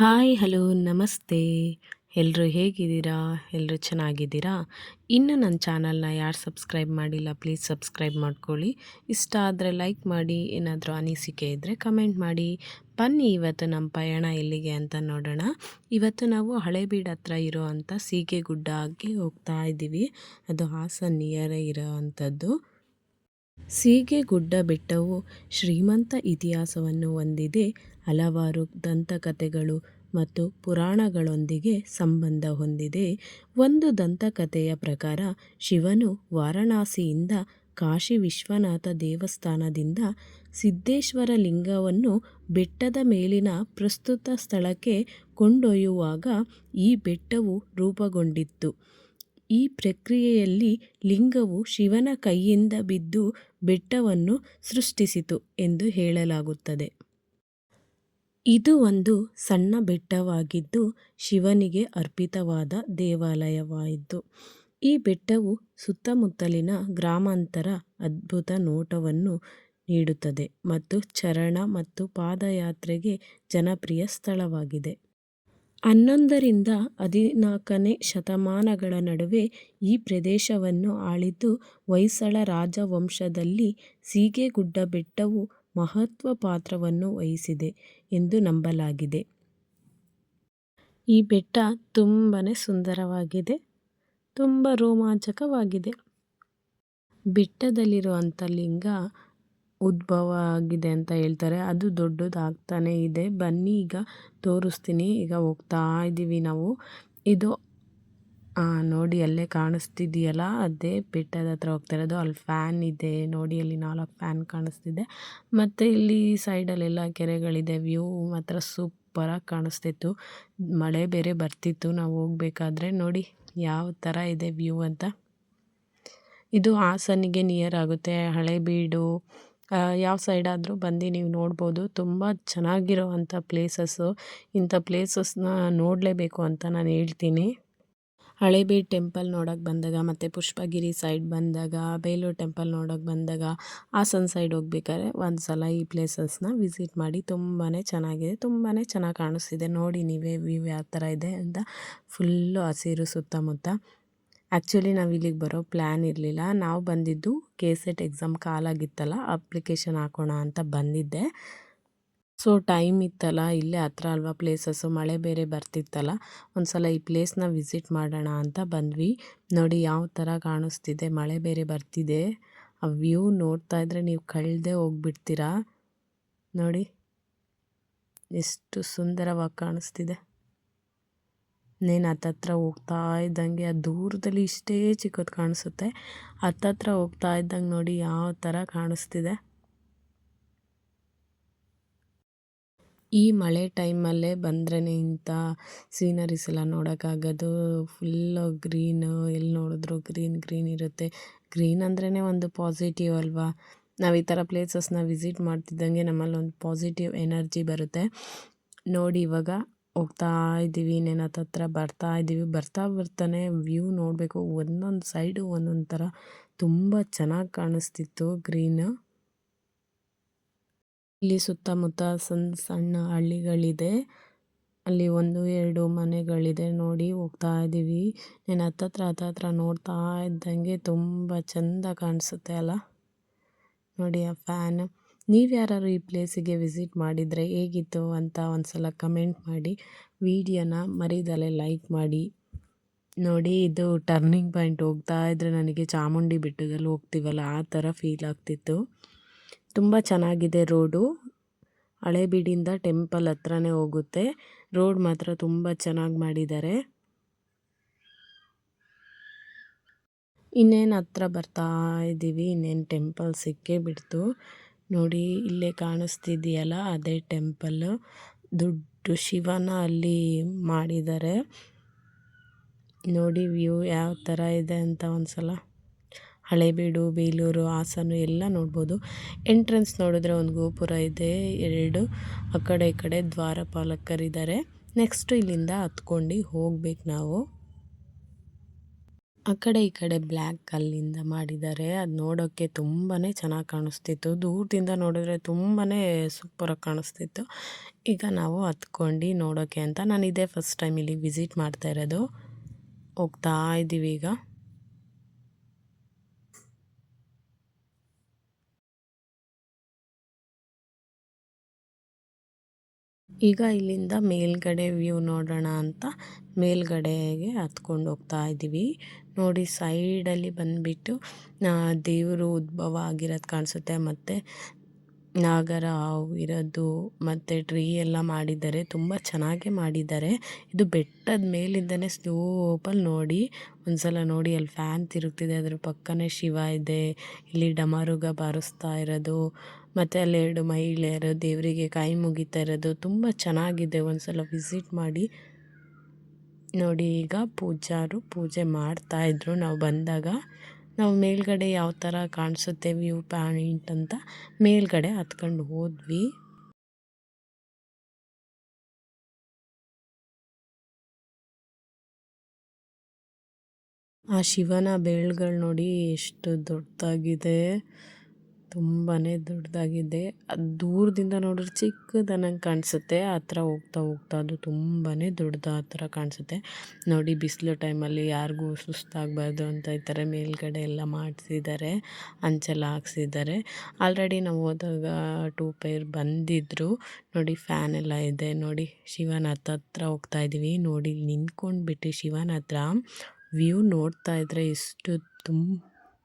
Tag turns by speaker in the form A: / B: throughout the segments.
A: Hi, hello, ನಮಸ್ತೆ. ಎಲ್ಲರೂ ಹೇಗಿದ್ದೀರಾ? ಎಲ್ಲರೂ ಚೆನ್ನಾಗಿದ್ದೀರಾ? ಇನ್ನು ನನ್ನ ಚಾನಲ್ನ ಯಾರು ಸಬ್ಸ್ಕ್ರೈಬ್ ಮಾಡಿಲ್ಲ, ಪ್ಲೀಸ್ ಸಬ್ಸ್ಕ್ರೈಬ್ ಮಾಡ್ಕೊಳ್ಳಿ. ಇಷ್ಟ ಆದರೆ ಲೈಕ್ ಮಾಡಿ, ಏನಾದರೂ ಅನಿಸಿಕೆ ಇದ್ದರೆ ಕಮೆಂಟ್ ಮಾಡಿ. ಬನ್ನಿ, ಇವತ್ತು ನಮ್ಮ ಪಯಣ ಎಲ್ಲಿಗೆ ಅಂತ ನೋಡೋಣ. ಇವತ್ತು ನಾವು ಹಳೇಬೀಡು ಹತ್ರ ಇರೋ ಅಂಥ ಸೀಗೆ ಗುಡ್ಡಕ್ಕೆ ಹೋಗ್ತಾ ಇದ್ದೀವಿ. ಅದು ಹಾಸನ್ ನಿಯರೇ ಇರೋ ಅಂಥದ್ದು ಸೀಗೆ ಗುಡ್ಡ ಬೆಟ್ಟವು ಶ್ರೀಮಂತ ಇತಿಹಾಸವನ್ನು ಹೊಂದಿದೆ. ಹಲವಾರು ದಂತಕಥೆಗಳು ಮತ್ತು ಪುರಾಣಗಳೊಂದಿಗೆ ಸಂಬಂಧ ಹೊಂದಿದೆ. ಒಂದು ದಂತಕಥೆಯ ಪ್ರಕಾರ, ಶಿವನು ವಾರಣಾಸಿಯಿಂದ ಕಾಶಿ ವಿಶ್ವನಾಥ ದೇವಸ್ಥಾನದಿಂದ ಸಿದ್ದೇಶ್ವರ ಲಿಂಗವನ್ನು ಬೆಟ್ಟದ ಮೇಲಿನ ಪ್ರಸ್ತುತ ಸ್ಥಳಕ್ಕೆ ಕೊಂಡೊಯ್ಯುವಾಗ ಈ ಬೆಟ್ಟವು ರೂಪುಗೊಂಡಿತ್ತು. ಈ ಪ್ರಕ್ರಿಯೆಯಲ್ಲಿ ಲಿಂಗವು ಶಿವನ ಕೈಯಿಂದ ಬಿದ್ದು ಬೆಟ್ಟವನ್ನು ಸೃಷ್ಟಿಸಿತು ಎಂದು ಹೇಳಲಾಗುತ್ತದೆ. ಇದು ಒಂದು ಸಣ್ಣ ಬೆಟ್ಟವಾಗಿದ್ದು ಶಿವನಿಗೆ ಅರ್ಪಿತವಾದ ದೇವಾಲಯವಾಯಿತು. ಈ ಬೆಟ್ಟವು ಸುತ್ತಮುತ್ತಲಿನ ಗ್ರಾಮಾಂತರ ಅದ್ಭುತ ನೋಟವನ್ನು ನೀಡುತ್ತದೆ ಮತ್ತು ಚರಣ ಮತ್ತು ಪಾದಯಾತ್ರೆಗೆ ಜನಪ್ರಿಯ ಸ್ಥಳವಾಗಿದೆ. ಹನ್ನೊಂದರಿಂದ ಹದಿನಾಲ್ಕನೇ ಶತಮಾನಗಳ ನಡುವೆ ಈ ಪ್ರದೇಶವನ್ನು ಆಳಿದ್ದು ಹೊಯ್ಸಳ ರಾಜವಂಶದಲ್ಲಿ ಸೀಗೆಗುಡ್ಡ ಬೆಟ್ಟವು ಮಹತ್ವ ಪಾತ್ರವನ್ನು ವಹಿಸಿದೆ ಎಂದು ನಂಬಲಾಗಿದೆ. ಈ ಬೆಟ್ಟ ತುಂಬಾ ಸುಂದರವಾಗಿದೆ, ತುಂಬ ರೋಮಾಂಚಕವಾಗಿದೆ. ಬೆಟ್ಟದಲ್ಲಿರುವಂಥ ಲಿಂಗ ಉದ್ಭವ ಆಗಿದೆ ಅಂತ ಹೇಳ್ತಾರೆ. ಅದು ದೊಡ್ಡದಾಗ್ತಾನೆ ಇದೆ. ಬನ್ನಿ, ಈಗ ತೋರಿಸ್ತೀನಿ. ಈಗ ಹೋಗ್ತಾ ಇದ್ದೀವಿ ನಾವು. ಇದು ನೋಡಿ, ಅಲ್ಲೇ ಕಾಣಿಸ್ತಿದೆಯಲ್ಲ? ಅದೇ ಬೆಟ್ಟದ ಹತ್ರ ಹೋಗ್ತಾ ಇರೋದು. ಅಲ್ಲಿ ಫ್ಯಾನ್ ಇದೆ. ನೋಡಿ, ಅಲ್ಲಿ ನಾಲ್ಕು ಫ್ಯಾನ್ ಕಾಣಿಸ್ತಿದೆ. ಮತ್ತು ಇಲ್ಲಿ ಸೈಡಲ್ಲೆಲ್ಲ ಕೆರೆಗಳಿದೆ. ವ್ಯೂ ಮಾತ್ರ ಸೂಪರಾಗಿ ಕಾಣಿಸ್ತಿತ್ತು. ಮಳೆ ಬೇರೆ ಬರ್ತಿತ್ತು. ನಾವು ಹೋಗ್ಬೇಕಾದ್ರೆ ನೋಡಿ ಯಾವ ಥರ ಇದೆ ವ್ಯೂ ಅಂತ. ಇದು ಹಾಸನಿಗೆ ನಿಯರ್ ಆಗುತ್ತೆ. ಹಳೇಬೀಡು ಯಾವ ಸೈಡಾದರೂ ಬಂದು ನೀವು ನೋಡ್ಬೋದು. ತುಂಬ ಚೆನ್ನಾಗಿರೋ ಅಂಥ ಪ್ಲೇಸಸ್ಸು ಇಂಥ ಪ್ಲೇಸಸ್ನ ನೋಡಲೇಬೇಕು ಅಂತ ನಾನು ಹೇಳ್ತೀನಿ. ಹಳೇಬೀಡು ಟೆಂಪಲ್ ನೋಡೋಕೆ ಬಂದಾಗ, ಮತ್ತು ಪುಷ್ಪಗಿರಿ ಸೈಡ್ ಬಂದಾಗ, ಬೇಲೂರು ಟೆಂಪಲ್ ನೋಡೋಕೆ ಬಂದಾಗ, ಹಾಸನ ಸೈಡ್ ಹೋಗ್ಬೇಕಾದ್ರೆ ಒಂದು ಸಲ ಈ ಪ್ಲೇಸಸ್ನ ವಿಸಿಟ್ ಮಾಡಿ ತುಂಬಾ ಚೆನ್ನಾಗಿದೆ. ತುಂಬಾ ಚೆನ್ನಾಗಿ ಕಾಣಿಸ್ತಿದೆ. ನೋಡಿ ನೀವೇ ವ್ಯೂ ಯಾವ ಥರ ಇದೆ ಅಂತ ಫುಲ್ಲು ಹಸಿರು ಸುತ್ತಮುತ್ತ. ಆ್ಯಕ್ಚುಲಿ ನಾವು ಇಲ್ಲಿಗೆ ಬರೋ ಪ್ಲ್ಯಾನ್ ಇರಲಿಲ್ಲ. ನಾವು ಬಂದಿದ್ದು ಕೆ ಸೆಟ್ ಎಕ್ಸಾಮ್ ಕಾಲಾಗಿತ್ತಲ್ಲ ಅಪ್ಲಿಕೇಶನ್ ಹಾಕೋಣ ಅಂತ ಬಂದಿದ್ದೆ. ಸೊ ಟೈಮ್ ಇತ್ತಲ್ಲ, ಇಲ್ಲೇ ಹತ್ರ ಅಲ್ವಾ ಪ್ಲೇಸಸ್ಸು ಮಳೆ ಬೇರೆ ಬರ್ತಿತ್ತಲ್ಲ ಒಂದು ಸಲ ಈ ಪ್ಲೇಸ್ನ ವಿಸಿಟ್ ಮಾಡೋಣ ಅಂತ ಬಂದ್ವಿ. ನೋಡಿ ಯಾವ ಥರ ಕಾಣಿಸ್ತಿದೆ, ಮಳೆ ಬೇರೆ ಬರ್ತಿದೆ. ಆ ವ್ಯೂ ನೋಡ್ತಾ ಇದ್ರೆ ನೀವು ಕಳೆದೇ ಹೋಗ್ಬಿಡ್ತೀರಾ? ನೋಡಿ, ಎಷ್ಟು ಸುಂದರವಾಗಿ ಕಾಣಿಸ್ತಿದೆ. ನೀನು ಹತ್ತತ್ರ ಹೋಗ್ತಾ ಇದ್ದಂಗೆ ಆ ದೂರದಲ್ಲಿ ಇಷ್ಟೇ ಚಿಕ್ಕದು ಕಾಣಿಸುತ್ತೆ. ಹತ್ತತ್ರ ಹೋಗ್ತಾ ಇದ್ದಂಗೆ ನೋಡಿ ಯಾವ ಥರ ಕಾಣಿಸ್ತಿದೆ. ಈ ಮಳೆ ಟೈಮಲ್ಲೇ ಬಂದ್ರೇ ಇಂಥ ಸೀನರೀಸ್ ಎಲ್ಲ ನೋಡೋಕ್ಕಾಗೋದು. ಫುಲ್ಲು ಗ್ರೀನು ಎಲ್ಲಿ ನೋಡಿದ್ರು ಗ್ರೀನ್ ಗ್ರೀನ್ ಇರುತ್ತೆ. ಗ್ರೀನ್ ಅಂದ್ರೇ ಒಂದು ಪಾಸಿಟಿವ್ ಅಲ್ವಾ? ನಾವು ಈ ಥರ ಪ್ಲೇಸಸ್ನ ವಿಸಿಟ್ ಮಾಡ್ತಿದ್ದಂಗೆ ನಮ್ಮಲ್ಲಿ ಒಂದು ಪಾಸಿಟಿವ್ ಎನರ್ಜಿ ಬರುತ್ತೆ. ನೋಡಿ ಇವಾಗ ಹೋಗ್ತಾ ಇದ್ದೀವಿ ಇನ್ನೇನು ಹತ್ರ ಬರ್ತಾ ಇದ್ದೀವಿ. ಬರ್ತಾ ಬರ್ತಾನೆ ವ್ಯೂ ನೋಡಬೇಕು. ಒಂದೊಂದು ಸೈಡು ಒಂದೊಂದು ಥರ ತುಂಬ ಚೆನ್ನಾಗಿ ಕಾಣಿಸ್ತಿತ್ತು ಗ್ರೀನ್ ಇಲ್ಲಿ ಸುತ್ತಮುತ್ತ ಸಣ್ಣ ಸಣ್ಣ ಹಳ್ಳಿಗಳಿದೆ. ಅಲ್ಲಿ ಒಂದು, ಎರಡು ಮನೆಗಳಿದೆ. ನೋಡಿ ಹೋಗ್ತಾ ಇದ್ದೀವಿ. ನೀನು ಹತ್ತತ್ರ ಹತ್ತತ್ರ ನೋಡ್ತಾ ಇದ್ದಂಗೆ ತುಂಬ ಚೆಂದ ಕಾಣಿಸುತ್ತೆ ಅಲ್ಲ? ನೋಡಿ ಆ ಫ್ಯಾನ್ ನೀವು ಯಾರಾದ್ರು ಈ ಪ್ಲೇಸಿಗೆ ವಿಸಿಟ್ ಮಾಡಿದರೆ ಹೇಗಿತ್ತು ಅಂತ ಒಂದು ಸಲ ಕಮೆಂಟ್ ಮಾಡಿ, ವಿಡಿಯೋನ ಮರಿದಲೆ ಲೈಕ್ ಮಾಡಿ. ನೋಡಿ, ಇದು ಟರ್ನಿಂಗ್ ಪಾಯಿಂಟ್ ಹೋಗ್ತಾ ಇದ್ದರೆ ನನಗೆ ಚಾಮುಂಡಿ ಬೆಟ್ಟದಲ್ಲಿ ಹೋಗ್ತೀವಲ್ಲ, ಆ ಥರ ಫೀಲ್ ಆಗ್ತಿತ್ತು. ತುಂಬ ಚೆನ್ನಾಗಿದೆ ರೋಡು. ಹಳೇಬೀಡಿಂದ ಟೆಂಪಲ್ ಹತ್ರನೇ ಹೋಗುತ್ತೆ. ರೋಡ್ ಮಾತ್ರ ತುಂಬ ಚೆನ್ನಾಗಿ ಮಾಡಿದ್ದಾರೆ. ಇನ್ನೇನು ಹತ್ರ ಬರ್ತಾ ಇದ್ದೀವಿ ಇನ್ನೇನು ಟೆಂಪಲ್ ಸಿಕ್ಕೇ ಬಿಡ್ತು ನೋಡಿ, ಇಲ್ಲೇ ಕಾಣಿಸ್ತಿದೆಯಲ್ಲ, ಅದೇ ಟೆಂಪಲ್. ದೊಡ್ಡ ಶಿವನ ಅಲ್ಲಿ ಮಾಡಿದ್ದಾರೆ. ನೋಡಿ, ವ್ಯೂ ಯಾವ ಥರ ಇದೆ ಅಂತ ಒಂದ್ಸಲ. ಹಳೆಬೀಡು, ಬೇಲೂರು, ಹಾಸನ ಎಲ್ಲ ನೋಡ್ಬೋದು. ಎಂಟ್ರೆನ್ಸ್ ನೋಡಿದ್ರೆ ಒಂದು ಗೋಪುರ ಇದೆ, ಎರಡು. ಆ ಕಡೆ, ಈ ಕಡೆ ದ್ವಾರಪಾಲಕರಿದ್ದಾರೆ. ನೆಕ್ಸ್ಟ್ ಇಲ್ಲಿಂದ ಹತ್ಕೊಂಡು ಹೋಗ್ಬೇಕು ನಾವು. ಆ ಕಡೆ ಈ ಕಡೆ ಬ್ಲ್ಯಾಕ್ ಕಲ್ಲಿಂದ ಮಾಡಿದ್ದಾರೆ. ಅದು ನೋಡೋಕ್ಕೆ ತುಂಬಾ ಚೆನ್ನಾಗಿ ಕಾಣಿಸ್ತಿತ್ತು. ದೂರದಿಂದ ನೋಡಿದ್ರೆ ತುಂಬಾ ಸೂಪರಾಗಿ ಕಾಣಿಸ್ತಿತ್ತು. ಈಗ ನಾವು ಹತ್ಕೊಂಡು ನೋಡೋಕ್ಕೆ ಅಂತ ನಾನು ಇದೇ ಫಸ್ಟ್ ಟೈಮ್ ಇಲ್ಲಿ ವಿಸಿಟ್ ಮಾಡ್ತಾ ಇರೋದು. ಹೋಗ್ತಾ ಇದ್ದೀವಿ ಈಗ. ಈಗ ಇಲ್ಲಿಂದ ಮೇಲ್ಗಡೆ ವ್ಯೂ ನೋಡೋಣ ಅಂತ ಮೇಲ್ಗಡೆಗೆ ಹತ್ಕೊಂಡು ಹೋಗ್ತಾ ಇದ್ದೀವಿ. ನೋಡಿ, ಸೈಡಲ್ಲಿ ಬಂದುಬಿಟ್ಟು ದೇವರು ಉದ್ಭವ ಆಗಿರೋದು ಕಾಣಿಸುತ್ತೆ. ಮತ್ತು ನಾಗರ ಇರೋದು, ಮತ್ತು ಟ್ರೀ ಎಲ್ಲ ಮಾಡಿದ್ದಾರೆ. ತುಂಬ ಚೆನ್ನಾಗೇ ಮಾಡಿದ್ದಾರೆ. ಇದು ಬೆಟ್ಟದ ಮೇಲಿಂದನೇ ಸ್ಲೋಪಲ್ಲಿ ನೋಡಿ ಒಂದು ಸಲ ನೋಡಿ, ಅಲ್ಲಿ ಫ್ಯಾನ್ ತಿರುಗ್ತಿದೆ. ಅದ್ರ ಪಕ್ಕನೇ ಶಿವ ಇದೆ. ಇಲ್ಲಿ ಡಮರುಗ ಬಾರಿಸ್ತಾ ಇರೋದು. ಮತ್ತು ಅಲ್ಲಿ ಎರಡು ಮಹಿಳೆಯರು ದೇವರಿಗೆ ಕೈ ಮುಗಿತಾ ಇರೋದು ತುಂಬ ಚೆನ್ನಾಗಿದೆ. ಒಂದು ಸಲ ವಿಸಿಟ್ ಮಾಡಿ. ನೋಡಿ, ಈಗ ಪೂಜಾರು ಪೂಜೆ ಮಾಡ್ತಾಯಿದ್ರು ನಾವು ಬಂದಾಗ ನಾವು ಮೇಲ್ಗಡೆ ಯಾವ ಥರ ಕಾಣಿಸುತ್ತೆ, ವ್ಯೂ ಪಾಯಿಂಟ್ ಅಂತ ಮೇಲ್ಗಡೆ ಹತ್ಕೊಂಡು ಹೋದ್ವಿ. ಆ ಶಿವನ ಬೇಳ್ಗಳು ನೋಡಿ ಎಷ್ಟು ದೊಡ್ಡದಾಗಿದೆ. ತುಂಬಾ ದೊಡ್ಡದಾಗಿದೆ. ಅದು ದೂರದಿಂದ ನೋಡಿದ್ರೆ ಚಿಕ್ಕದನ್ನಂಗೆ ಕಾಣಿಸುತ್ತೆ. ಹತ್ರ ಹೋಗ್ತಾ ಹೋಗ್ತಾ ಅದು ತುಂಬಾ ದೊಡ್ಡದು ಆ ಥರ ಕಾಣಿಸುತ್ತೆ. ನೋಡಿ ಬಿಸಿಲು ಟೈಮಲ್ಲಿ ಯಾರಿಗೂ ಸುಸ್ತಾಗಬಾರ್ದು ಅಂತ ಈ ಥರ ಮೇಲ್ಗಡೆ ಎಲ್ಲ ಮಾಡಿಸಿದ್ದಾರೆ. ಅಂಚೆಲ್ಲ ಹಾಕ್ಸಿದ್ದಾರೆ. ಆಲ್ರೆಡಿ ನಾವು ಹೋದಾಗ ಟೂ ಪೇರ್ ಬಂದಿದ್ದರು ನೋಡಿ ಫ್ಯಾನ್ ಎಲ್ಲ ಇದೆ. ನೋಡಿ ಶಿವನ ಹತ್ರ ಹೋಗ್ತಾ ಇದ್ದೀವಿ ನೋಡಿ ನಿಂತ್ಕೊಂಡ್ಬಿಟ್ಟು ಶಿವನ ಹತ್ರ ವ್ಯೂ ನೋಡ್ತಾ ಇದ್ದರೆ ಎಷ್ಟು ತುಂಬ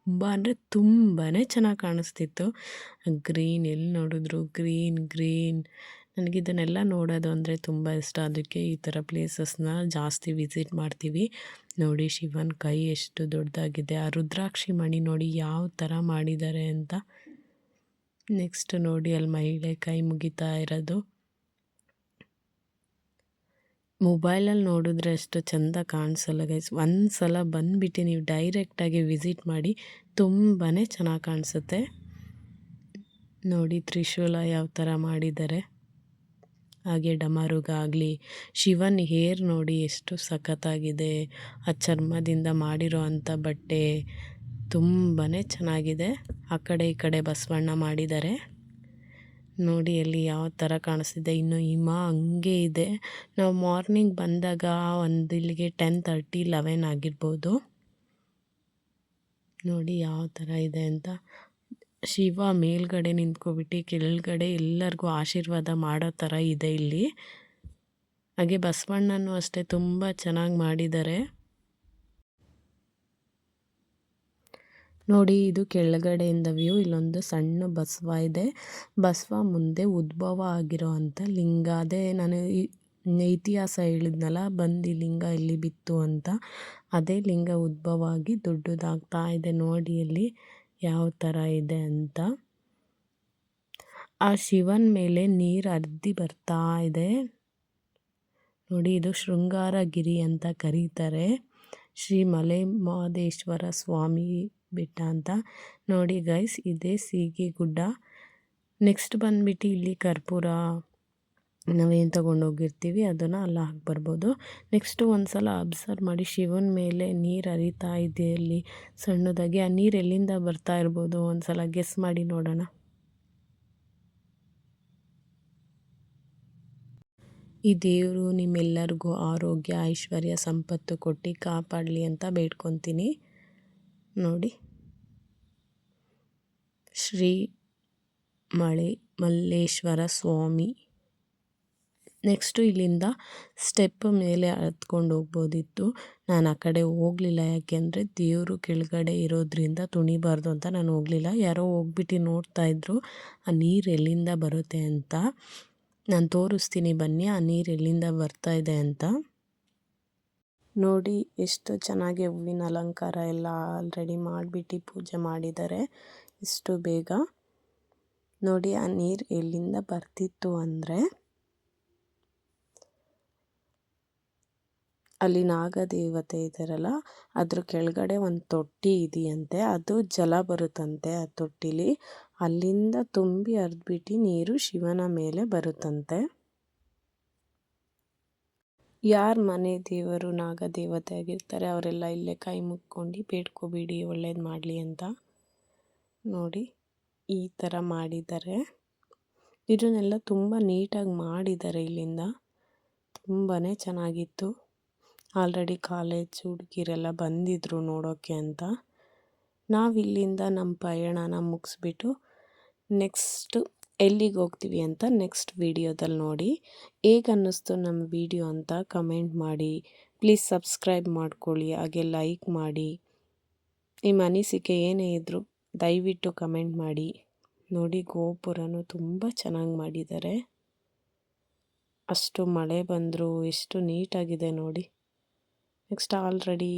A: ತುಂಬ ಅಂದರೆ ತುಂಬಾ ಚೆನ್ನಾಗಿ ಕಾಣಿಸ್ತಿತ್ತು. ಗ್ರೀನ್ ಎಲ್ಲಿ ನೋಡಿದ್ರು? Green green. ನನಗೆ ಇದನ್ನೆಲ್ಲ ನೋಡೋದು ಅಂದರೆ ತುಂಬ ಇಷ್ಟ. ಅದಕ್ಕೆ ಈ ಥರ ಪ್ಲೇಸಸ್ನ ಜಾಸ್ತಿ ವಿಸಿಟ್ ಮಾಡ್ತೀವಿ. ನೋಡಿ ಶಿವನ ಕೈ ಎಷ್ಟು ದೊಡ್ಡದಾಗಿದೆ. ಆ ರುದ್ರಾಕ್ಷಿ ಮಣಿ ನೋಡಿ ಯಾವ ಥರ ಮಾಡಿದ್ದಾರೆ ಅಂತ. ನೆಕ್ಸ್ಟ್ ನೋಡಿ ಅಲ್ಲಿ ಮಹಿಳೆ ಕೈ ಮುಗಿತಾ ಇರೋದು. ಮೊಬೈಲಲ್ಲಿ ನೋಡಿದ್ರೆ ಅಷ್ಟು ಚಂದ ಕಾಣಿಸಲ್ಲ ಗೈಸ್ ಒಂದು ಸಲ ಬಂದುಬಿಟ್ಟು ನೀವು ಡೈರೆಕ್ಟಾಗಿ ವಿಸಿಟ್ ಮಾಡಿ ತುಂಬಾ ಚೆನ್ನಾಗಿ ಕಾಣಿಸುತ್ತೆ. ನೋಡಿ ತ್ರಿಶೂಲ ಯಾವ ಥರ ಮಾಡಿದ್ದಾರೆ. ಹಾಗೆ ಡಮರುಗಾಗಲಿ ಶಿವನ್ ಹೇರ್ ನೋಡಿ ಎಷ್ಟು ಸಖತ್ತಾಗಿದೆ. ಆ ಚರ್ಮದಿಂದ ಮಾಡಿರೋ ಅಂಥ ಬಟ್ಟೆ ತುಂಬಾ ಚೆನ್ನಾಗಿದೆ. ಆ ಕಡೆ ಈ ಕಡೆ ಬಸವಣ್ಣ ಮಾಡಿದ್ದಾರೆ. ನೋಡಿ ಅಲ್ಲಿ ಯಾವ ಥರ ಕಾಣಿಸ್ತಿದೆ. ಇನ್ನು ಹಿಮ ಹಂಗೆ ಇದೆ. ನಾವು ಮಾರ್ನಿಂಗ್ ಬಂದಾಗ ಒಂದು ಇಲ್ಲಿಗೆ ಟೆನ್ ತರ್ಟಿ ಲೆವೆನ್ ಆಗಿರ್ಬೋದು. ನೋಡಿ ಯಾವ ಥರ ಇದೆ ಅಂತ. ಶಿವ ಮೇಲ್ಗಡೆ ನಿಂತ್ಕೊಬಿಟ್ಟು ಕೆಳಗಡೆ ಎಲ್ಲರಿಗೂ ಆಶೀರ್ವಾದ ಮಾಡೋ ಥರ ಇದೆ ಇಲ್ಲಿ. ಹಾಗೆ ಬಸವಣ್ಣನೂ ಅಷ್ಟೇ ತುಂಬ ಚೆನ್ನಾಗಿ ಮಾಡಿದ್ದಾರೆ. ನೋಡಿ, ಇದು ಕೆಳಗಡೆಯಿಂದ ವ್ಯೂ ಇಲ್ಲೊಂದು ಸಣ್ಣ ಬಸವ ಇದೆ. ಬಸವ ಮುಂದೆ ಉದ್ಭವ ಆಗಿರೋ ಲಿಂಗ. ಅದೇ ನಾನು ಇತಿಹಾಸ ಹೇಳಿದ್ನಲ್ಲ, ಬಂದು ಲಿಂಗ, ಇಲ್ಲಿ ಬಿತ್ತು ಅಂತ. ಅದೇ ಲಿಂಗ ಉದ್ಭವ ಆಗಿ ದೊಡ್ಡದಾಗ್ತಾ ಇದೆ ನೋಡಿ ಇಲ್ಲಿ, ಯಾವ ಥರ ಇದೆ ಅಂತ. ಆ ಶಿವನ ಮೇಲೆ ನೀರು ಹರಿದು ಬರ್ತಾ ಇದೆ. ನೋಡಿ, ಇದು ಶೃಂಗಾರಗಿರಿ ಅಂತ ಕರೀತಾರೆ. ಶ್ರೀ ಮಲೆ ಮಹದೇಶ್ವರ ಸ್ವಾಮಿ ಬೆಟ್ಟ ಅಂತ. ನೋಡಿ ಗೈಸ್, ಇದೇ ಸೀಗೆ ಗುಡ್ಡ. ನೆಕ್ಸ್ಟ್ ಬಂದ್ಬಿಟ್ಟು ಇಲ್ಲಿ ಕರ್ಪೂರ ನಾವೇನು ತೊಗೊಂಡೋಗಿರ್ತೀವಿ, ಅದನ್ನು ಅಲ್ಲಿ ಹಾಕಿ ಬರ್ಬೋದು. ನೆಕ್ಸ್ಟು ಒಂದು ಸಲ ಅಬ್ಸರ್ವ್ ಮಾಡಿ ಶಿವನ ಮೇಲೆ ನೀರು ಹರಿತಾ ಇದೆ ಅಲ್ಲಿ, ಸಣ್ಣದಾಗಿ. ಆ ನೀರು ಎಲ್ಲಿಂದ ಬರ್ತಾ ಇರ್ಬೋದು ಒಂದು ಸಲ ಗೆಸ್ ಮಾಡಿ ನೋಡೋಣ. ಈ ದೇವರು ನಿಮ್ಮೆಲ್ಲರಿಗೂ ಆರೋಗ್ಯ, ಐಶ್ವರ್ಯ, ಸಂಪತ್ತು ಕೊಟ್ಟು ಕಾಪಾಡಲಿ ಅಂತ ಬೇಡ್ಕೊತೀನಿ. ನೋಡಿ. ಶ್ರೀ ಮಳೆ ಮಲ್ಲೇಶ್ವರ ಸ್ವಾಮಿ. ನೆಕ್ಸ್ಟು ಇಲ್ಲಿಂದ ಸ್ಟೆಪ್ ಮೇಲೆ ಹತ್ಕೊಂಡು ಹೋಗ್ಬೋದಿತ್ತು. ನಾನು ಆ ಕಡೆ ಹೋಗಲಿಲ್ಲ, ಯಾಕೆಂದರೆ ದೇವರು ಕೆಳಗಡೆ ಇರೋದ್ರಿಂದ ತುಣಿಬಾರ್ದು ಅಂತ ನಾನು ಹೋಗಲಿಲ್ಲ. ಯಾರೋ ಹೋಗ್ಬಿಟ್ಟು ನೋಡ್ತಾ ಇದ್ರು, ಆ ನೀರು ಎಲ್ಲಿಂದ ಬರುತ್ತೆ ಅಂತ. ನಾನು ತೋರಿಸ್ತೀನಿ ಬನ್ನಿ, ಆ ನೀರು ಎಲ್ಲಿಂದ ಬರ್ತಾ ಇದೆ ಅಂತ. ನೋಡಿ, ಎಷ್ಟು ಚೆನ್ನಾಗಿ ಹೂವಿನ ಅಲಂಕಾರ ಎಲ್ಲ ಆಲ್ರೆಡಿ ಮಾಡಿಬಿಟ್ಟು ಪೂಜೆ ಮಾಡಿದ್ದಾರೆ. ಇಷ್ಟು ಬೇಗ? ನೋಡಿ, ಆ ನೀರು ಎಲ್ಲಿಂದ ಬರ್ತಿತ್ತು ಅಂದರೆ ಅಲ್ಲಿ ನಾಗದೇವತೆ ಇದ್ದಾರಲ್ಲ, ಅದ್ರ ಕೆಳಗಡೆ ಒಂದು ತೊಟ್ಟಿ ಇದೆಯಂತೆ, ಅದು ಜಲ ಬರುತ್ತಂತೆ ಆ ತೊಟ್ಟಿಲಿ. ಅಲ್ಲಿಂದ ತುಂಬಿ ಹರಿದ್ಬಿಟ್ಟು ನೀರು ಶಿವನ ಮೇಲೆ ಬರುತ್ತಂತೆ. ಯಾರ ಮನೆ ದೇವರು ನಾಗದೇವತೆ ಆಗಿರ್ತಾರೆ, ಅವರೆಲ್ಲ ಇಲ್ಲೇ ಕೈ ಮುಕ್ಕೊಂಡು ಬೇಡ್ಕೋಬೇಡಿ, ಒಳ್ಳೇದು ಮಾಡಲಿ ಅಂತ. ನೋಡಿ ಈ ಥರ ಮಾಡಿದ್ದಾರೆ. ಇದನ್ನೆಲ್ಲ ತುಂಬ ನೀಟಾಗಿ ಮಾಡಿದ್ದಾರೆ ಇಲ್ಲಿಂದ. ತುಂಬಾ ಚೆನ್ನಾಗಿತ್ತು. ಆಲ್ರೆಡಿ ಕಾಲೇಜ್ ಹುಡುಗಿರೆಲ್ಲ ಬಂದಿದ್ದರು ನೋಡೋಕ್ಕೆ ಅಂತ. ನಾವಿಲ್ಲಿಂದ ನಮ್ಮ ಪ್ರಯಾಣನ ಮುಗಿಸ್ಬಿಟ್ಟು ನೆಕ್ಸ್ಟ್ ಎಲ್ಲಿಗೆ ಹೋಗ್ತೀವಿ ಅಂತ ನೆಕ್ಸ್ಟ್ ವಿಡಿಯೋದಲ್ಲಿ ನೋಡಿ. ಹೇಗೆ ಅನ್ನಿಸ್ತು ನಮ್ಮ ವಿಡಿಯೋ ಅಂತ ಕಮೆಂಟ್ ಮಾಡಿ. ಪ್ಲೀಸ್ ಸಬ್ಸ್ಕ್ರೈಬ್ ಮಾಡ್ಕೊಳ್ಳಿ, ಹಾಗೆ ಲೈಕ್ ಮಾಡಿ. ನಿಮ್ಮ ಅನಿಸಿಕೆ ಏನೇ ಇದ್ದರೂ ದಯವಿಟ್ಟು ಕಮೆಂಟ್ ಮಾಡಿ. ನೋಡಿ, ಗೋಪುರನೂ ತುಂಬ ಚೆನ್ನಾಗಿ ಮಾಡಿದ್ದಾರೆ ಅಷ್ಟು ಮಳೆ ಬಂದರೂ, ಎಷ್ಟು ನೀಟಾಗಿದೆ ನೋಡಿ. ನೆಕ್ಸ್ಟ್ ಆಲ್ರೆಡಿ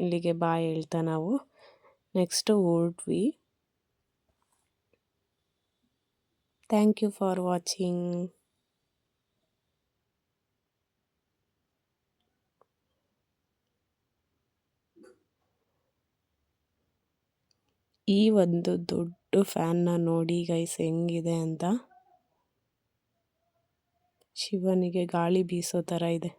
A: ಇಲ್ಲಿಗೆ ಬಾಯ್ ಹೇಳ್ತಾ ನಾವು. ನೆಕ್ಸ್ಟ್ ಹೊರಟ್ವಿ ಥ್ಯಾಂಕ್ ಯು ಫಾರ್ ವಾಚಿಂಗ್ ಈ ಒಂದು ದೊಡ್ಡ ಫ್ಯಾನ್ನ ನೋಡಿ ಗೈಸ್ ಹೆಂಗಿದೆ ಅಂತ? ಶಿವನಿಗೆ ಗಾಳಿ ಬೀಸೋ ಥರ ಇದೆ.